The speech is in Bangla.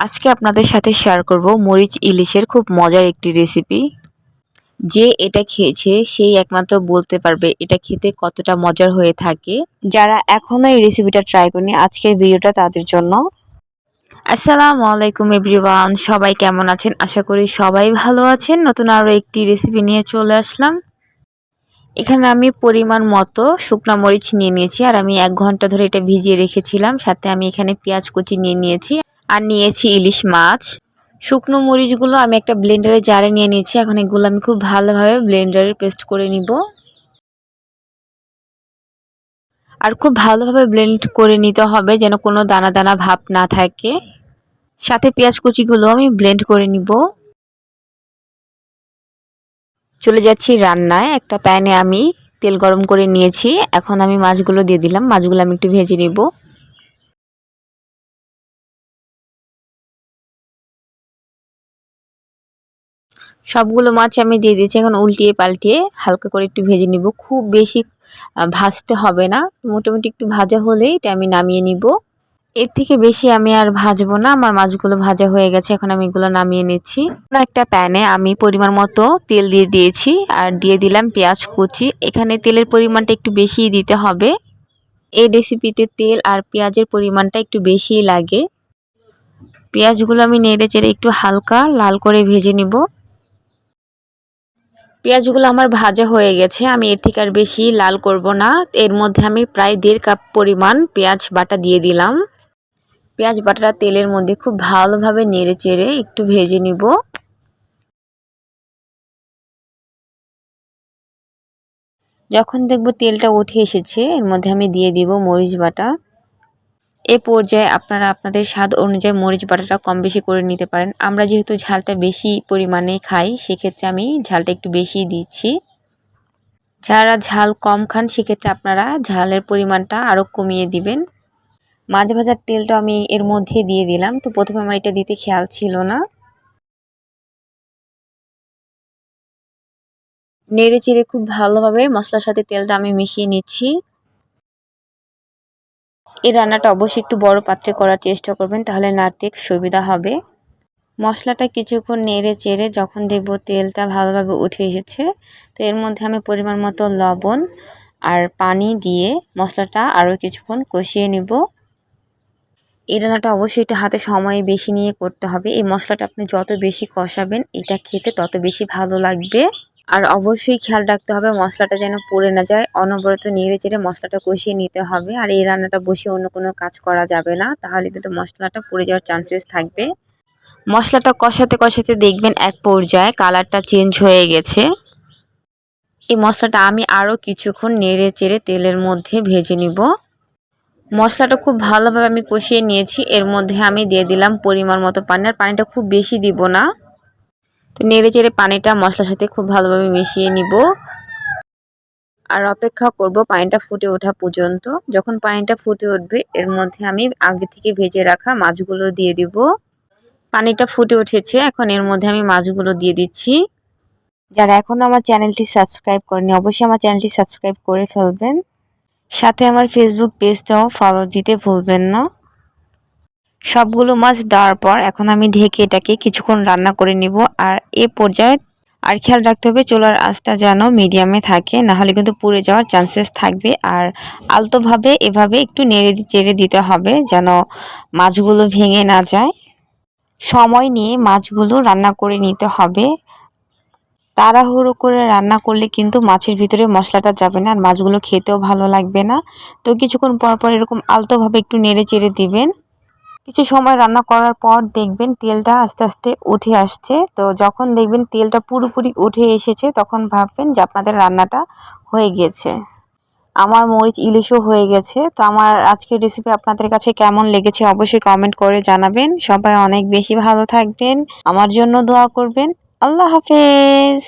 আজকে আপনাদের সাথে শেয়ার করব মরিচ ইলিশের খুব মজার একটি রেসিপি যে এটা খেয়েছে, সেই একমাত্র বলতে পারবে এটা খেতে কতটা মজার হয়ে থাকে। যারা এখনও এই রেসিপিটা ট্রাই করেনি, আজকের ভিডিওটা তাদের জন্য। আসসালামু আলাইকুম এভরিওয়ান সবাই কেমন আছেন? আশা করি সবাই ভালো আছেন। নতুন আরও একটি রেসিপি নিয়ে চলে আসলাম। এখানে আমি পরিমাণ মতো শুকনা মরিচ নিয়ে নিয়েছি, আর আমি এক ঘণ্টা ধরে এটা ভিজিয়ে রেখেছিলাম। সাথে আমি এখানে পেঁয়াজ কুচি নিয়ে নিয়েছি। আর নিয়েছি ইলিশ মাছ। শুকনো মরিচগুলো আমি একটা ব্লেন্ডারে জারে নিয়ে নিয়েছি। এখন এগুলো আমি খুব ভালোভাবে ব্লেন্ডারে পেস্ট করে নিব। আর খুব ভালোভাবে ব্লেন্ড করে নিতে হবে যেন কোনো দানা দানা ভাব না থাকে। সাথে পেঁয়াজ কুচিগুলো আমি ব্লেন্ড করে নিব। চলে যাচ্ছি রান্নায়। একটা প্যানে আমি তেল গরম করে নিয়েছি। এখন আমি মাছগুলো দিয়ে দিলাম। মাছগুলো আমি একটু ভেজে নিব। সবগুলো মাছ আমি দিয়ে দিয়েছি, এখন উল্টিয়ে পাল্টিয়ে হালকা করে একটু ভেজে নিব। খুব বেশি ভাজতে হবে না, মোটামুটি একটু ভাজা হলেই এটা আমি নামিয়ে নিব। এর থেকে বেশি আমি আর ভাজবো না, আমার মাছগুলো ভাজা হয়ে গেছে, এখন আমি এগুলো নামিয়ে নিচ্ছি। একটা প্যানে আমি পরিমাণ মতো তেল দিয়ে দিয়েছি, আর দিয়ে দিলাম পেঁয়াজ কুচি। এখানে তেলের পরিমাণটা একটু বেশিই দিতে হবে। এই রেসিপিতে তেল আর পেঁয়াজের পরিমাণটা একটু বেশিই লাগে। পেঁয়াজগুলো আমি নেড়ে চেড়ে একটু হালকা লাল করে ভেজে নিব। পেঁয়াজগুলো আমার ভাজা হয়ে গেছে, আমি এর থেকে আর বেশি লাল করব না। এর মধ্যে আমি প্রায় দেড় কাপ পরিমাণ পেঁয়াজ বাটা দিয়ে দিলাম। পেঁয়াজ বাটাটা তেলের মধ্যে খুব ভালোভাবে নেড়ে চেড়ে একটু ভেজে নিব। যখন দেখব তেলটা উঠে এসেছে, এর মধ্যে আমি দিয়ে দিব মরিচ বাটা। এ পর্যায়ে আপনারা আপনাদের স্বাদ অনুযায়ী মরিচ বাটাটা কম বেশি করে নিতে পারেন। আমরা যেহেতু ঝালটা বেশি পরিমাণে খাই, সেক্ষেত্রে আমি ঝালটা একটু বেশি দিচ্ছি। যারা ঝাল কম খান, সেক্ষেত্রে আপনারা ঝালের পরিমাণটা আরও কমিয়ে দিবেন। মাছ ভাজার তেলটা আমি এর মধ্যে দিয়ে দিলাম। তো প্রথমে আমার এটা দিতে খেয়াল ছিল না। নেড়ে চেড়ে খুব ভালোভাবে মশলার সাথে তেলটা আমি মিশিয়ে নিচ্ছি। এই রান্নাটা অবশ্যই একটু বড় পাত্রে করার চেষ্টা করবেন, তাহলে নাড়তে সুবিধা হবে। মশলাটা কিছুক্ষণ নেড়ে চেড়ে যখন দেখব তেলটা ভালোভাবে উঠে এসেছে, তো এর মধ্যে আমি পরিমাণ মতো লবণ আর পানি দিয়ে মশলাটা আরও কিছুক্ষণ কষিয়ে নিব। এই রান্নাটা অবশ্যই এটা হাতে সময় বেশি নিয়ে করতে হবে। এই মশলাটা আপনি যত বেশি কষাবেন, এটা খেতে তত বেশি ভালো লাগবে। আর অবশ্যই খেয়াল রাখতে হবে মশলাটা যেন পড়ে না যায়। অনবরত নেড়ে চেড়ে মশলাটা কষিয়ে নিতে হবে। আর এই রান্নাটা বসে অন্য কোনো কাজ করা যাবে না। তাহলে কিন্তু মশলাটা পড়ে যাওয়ার চান্সেস থাকবে। মশলাটা কষাতে কষাতে দেখবেন এক পর্যায়ে কালারটা চেঞ্জ হয়ে গেছে। এই মশলাটা আমি আরও কিছুক্ষণ নেড়ে চেড়ে তেলের মধ্যে ভেজে নিব। মশলাটা খুব ভালোভাবে আমি কষিয়ে নিয়েছি। এর মধ্যে আমি দিয়ে দিলাম পরিমাণ মতো পানি। আর পানিটা খুব বেশি দিব না। তো নেড়ে চেড়ে পানিটা মশলার সাথে খুব ভালোভাবে মিশিয়ে নিব। আর অপেক্ষা করব পানিটা ফুটে ওঠা পর্যন্ত। যখন পানিটা ফুটে উঠবে, এর মধ্যে আমি আগে থেকে ভেজে রাখা মাছগুলো দিয়ে দিব। পানিটা ফুটে উঠেছে, এখন এর মধ্যে আমি মাছগুলো দিয়ে দিচ্ছি। যারা এখনও আমার চ্যানেলটি সাবস্ক্রাইব করেনি অবশ্যই আমার চ্যানেলটি সাবস্ক্রাইব করে ফেলবেন। সাথে আমার ফেসবুক পেজটাও ফলো দিতে ভুলবেন না। সবগুলো মাছ দেওয়ার পর এখন আমি ঢেকে এটাকে কিছুক্ষণ রান্না করে নিব। আর এ পর্যায়ে আর খেয়াল রাখতে হবে চুলার আঁচটা যেন মিডিয়ামে থাকে নাহলে কিন্তু পুড়ে যাওয়ার চান্সেস থাকবে। আর আলতোভাবে এভাবে একটু নেড়ে চেড়ে দিতে হবে যেন মাছগুলো ভেঙে না যায়। সময় নিয়ে মাছগুলো রান্না করে নিতে হবে। তাড়াহুড়ো করে রান্না করলে কিন্তু মাছের ভিতরে মশলাটা যাবে না, আর মাছগুলো খেতেও ভালো লাগবে না। তো কিছুক্ষণ পর পর এরকম আলতোভাবে একটু নেড়ে চেড়ে দিবেন। কিছু সময় রান্না করার পর দেখবেন তেলটা আস্তে আস্তে উঠে আসছে। তো যখন দেখবেন তেলটা পুরোপুরি উঠে এসেছে, তখন ভাববেন যে আপনাদের রান্নাটা হয়ে গিয়েছে আমার মরিচ ইলিশও হয়ে গেছে। তো আমার আজকের রেসিপি আপনাদের কাছে কেমন লেগেছে অবশ্যই কমেন্ট করে জানাবেন। সবাই অনেক বেশি ভালো থাকবেন। আমার জন্য দোয়া করবেন। আল্লাহ হাফেজ।